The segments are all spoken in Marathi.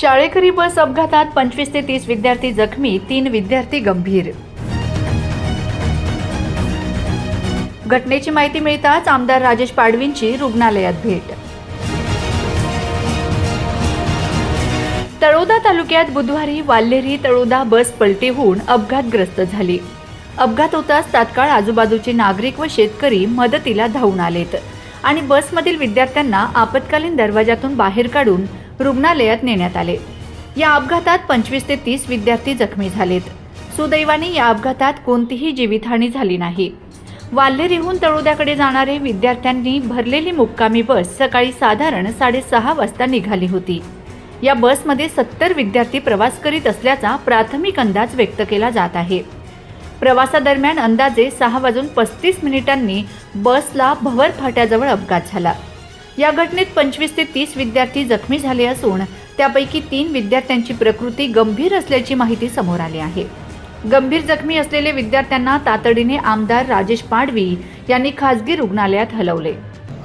शाळेकरी बस अपघातात पंचवीस ते तीस विद्यार्थी जखमी तीन विद्यार्थी गंभीर. घटनेची माहिती मिळताच आमदार राजेश पाडवींची रुग्णालयात भेट. तळोदा तालुक्यात बुधवारी वाल्हेरी तळोदा बस पलटी होऊन अपघातग्रस्त झाली. अपघात होताच तात्काळ आजूबाजूचे नागरिक व शेतकरी मदतीला धावून आलेत आणि बसमधील विद्यार्थ्यांना आपत्कालीन दरवाजातून बाहेर काढून रुग्णालयात नेण्यात आले. या अपघातात पंचवीस ते तीस विद्यार्थी जखमी झालेत. सुदैवाने या अपघातात कोणतीही जीवितहानी झाली नाही. वाल्हेरीहून तळोद्याकडे जाणारे विद्यार्थ्यांनी भरलेली मुक्कामी बस सकाळी साधारण साडेसहा वाजता निघाली होती. या बसमध्ये सत्तर विद्यार्थी प्रवास करीत असल्याचा प्राथमिक अंदाज व्यक्त केला जात आहे. प्रवासादरम्यान अंदाजे सहा वाजून पस्तीस मिनिटांनी बसला भवर फाट्याजवळ अपघात झाला. या घटनेत पंचवीस ते तीस विद्यार्थी जखमी झाले असून त्यापैकी तीन विद्यार्थ्यांची प्रकृती गंभीर असल्याची माहिती समोर आली आहे. गंभीर जखमी असलेले विद्यार्थ्यांना तातडीने आमदार राजेश पाडवी यांनी खासगी रुग्णालयात हलवले.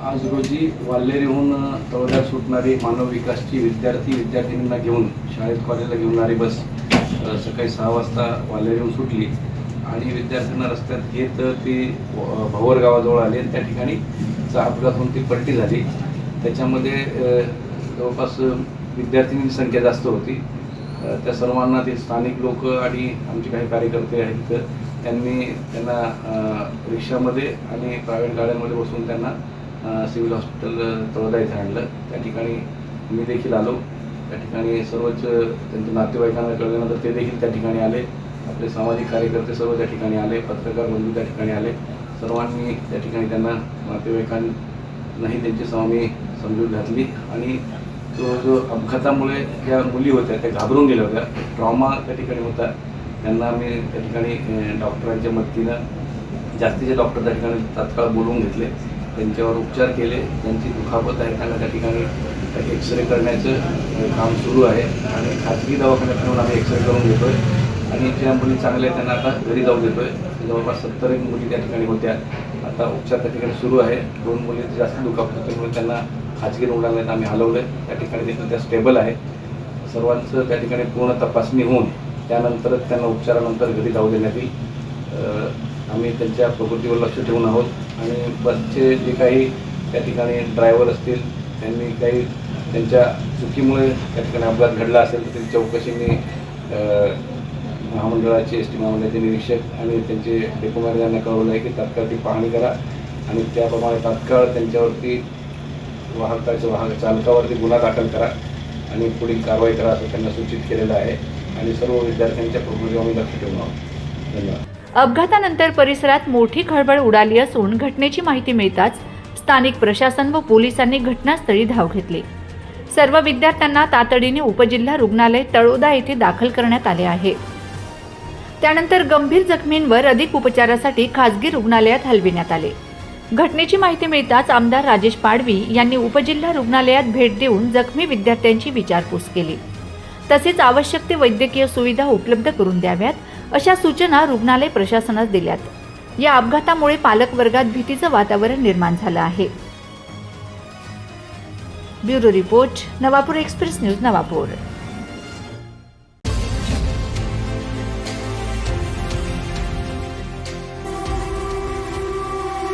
आज रोजी वाल्हेरीहून तळोद्यात सुटणारी मानव विकासची विद्यार्थी विद्यार्थिनींना घेऊन शाळेत कॉलेजला घेऊन बस. सकाळी सहा वाजता वाल्हेरीहून सुटली. आणि विद्यार्थ्यांना रस्त्यात घेत ती भवर गावाजवळ आली आणि त्या ठिकाणी चा अपघात होऊन ती पलटी झाली. त्याच्यामध्ये जवळपास विद्यार्थिनींची संख्या जास्त होती. त्या सर्वांना ते स्थानिक लोक आणि आमचे काही कार्यकर्ते आहेत तर त्यांनी त्यांना रिक्षामध्ये आणि प्रायव्हेट गाड्यांमध्ये बसून त्यांना सिव्हिल हॉस्पिटल तळदा तळोदा इथे आणलं. त्या ठिकाणी मी देखील आलो. त्या ठिकाणी सर्वच त्यांच्या नातेवाईकांना कळल्यानंतर ते देखील त्या ठिकाणी आले. आपले सामाजिक कार्यकर्ते सर्व त्या ठिकाणी आले पत्रकार बंधू त्या ठिकाणी आले. सर्वांनी त्या ठिकाणी त्यांना नातेवाईकांनाही त्यांची स्वामी समजूत घातली आणि तो जो अपघातामुळे ज्या मुली होत्या त्या घाबरून गेल्या होत्या ट्रॉमा त्या ठिकाणी होता. त्यांना आम्ही त्या ठिकाणी डॉक्टरांच्या मदतीनं जास्तीचे डॉक्टर त्या ठिकाणी तात्काळ बोलवून घेतले. त्यांच्यावर उपचार केले. त्यांची दुखापत आहे त्यांना त्या ठिकाणी एक्सरे करण्याचं काम सुरू आहे. आणि खाजगी दवाखान्यात ठेवून आम्ही एक्सरे करून घेतो आहे आणि ज्या मुली चांगल्या आहेत त्यांना आता घरी जाऊ देतोय. जवळपास सत्तर एक मुली त्या ठिकाणी होत्या. आता उपचार त्या ठिकाणी सुरू आहे. दोन मुली जास्त दुखापत त्यामुळे त्यांना खाजगी रुग्णालयात आम्ही हलवलं आहे त्या ठिकाणी देखील त्या स्टेबल आहे. सर्वांचं त्या ठिकाणी पूर्ण तपासणी होऊन त्यानंतरच त्यांना उपचारानंतर घरी जाऊ देण्यात येईल. आम्ही त्यांच्या प्रकृतीवर लक्ष ठेवून आहोत. आणि बसचे जे काही त्या ठिकाणी ड्रायव्हर असतील त्यांनी काही त्यांच्या चुकीमुळे त्या ठिकाणी अपघात घडला असेल तर त्यांची चौकशी मी महामंडळाचे एस टी महामंडळाचे निरीक्षक आणि त्यांचे डेपो यांना कळवलं आहे की तात्काळ ती पाहणी करा आणि त्याप्रमाणे तात्काळ त्यांच्यावरती वाहकाच्या वाहक चालकावरती गुन्हा दाखल करा आणि पुढील कारवाई करा असं त्यांना सूचित केलेलं आहे. आणि सर्व विद्यार्थ्यांच्या प्रकृतीवर आम्ही लक्ष ठेवून आहोत. धन्यवाद. अपघातानंतर परिसरात मोठी खळबळ उडाली असून घटनेची माहिती मिळताच स्थानिक प्रशासन व पोलिसांनी घटनास्थळी धाव घेतली. सर्व विद्यार्थ्यांना तातडीने उपजिल्हा रुग्णालय तळोदा येथे दाखल करण्यात आले आहे. त्यानंतर गंभीर जखमींवर अधिक उपचारासाठी खासगी रुग्णालयात हलविण्यात आले. घटनेची माहिती मिळताच आमदार राजेश पाडवी यांनी उपजिल्हा रुग्णालयात भेट देऊन जखमी विद्यार्थ्यांची विचारपूस केली. तसेच आवश्यक ते वैद्यकीय सुविधा उपलब्ध करून द्याव्यात अशा सूचना रुग्णालय प्रशासनास दिल्यात. या अपघातामुळे पालक वर्गात भीतीचं वातावरण निर्माण झालं आहे. Bureau report Navapur express news Navapur.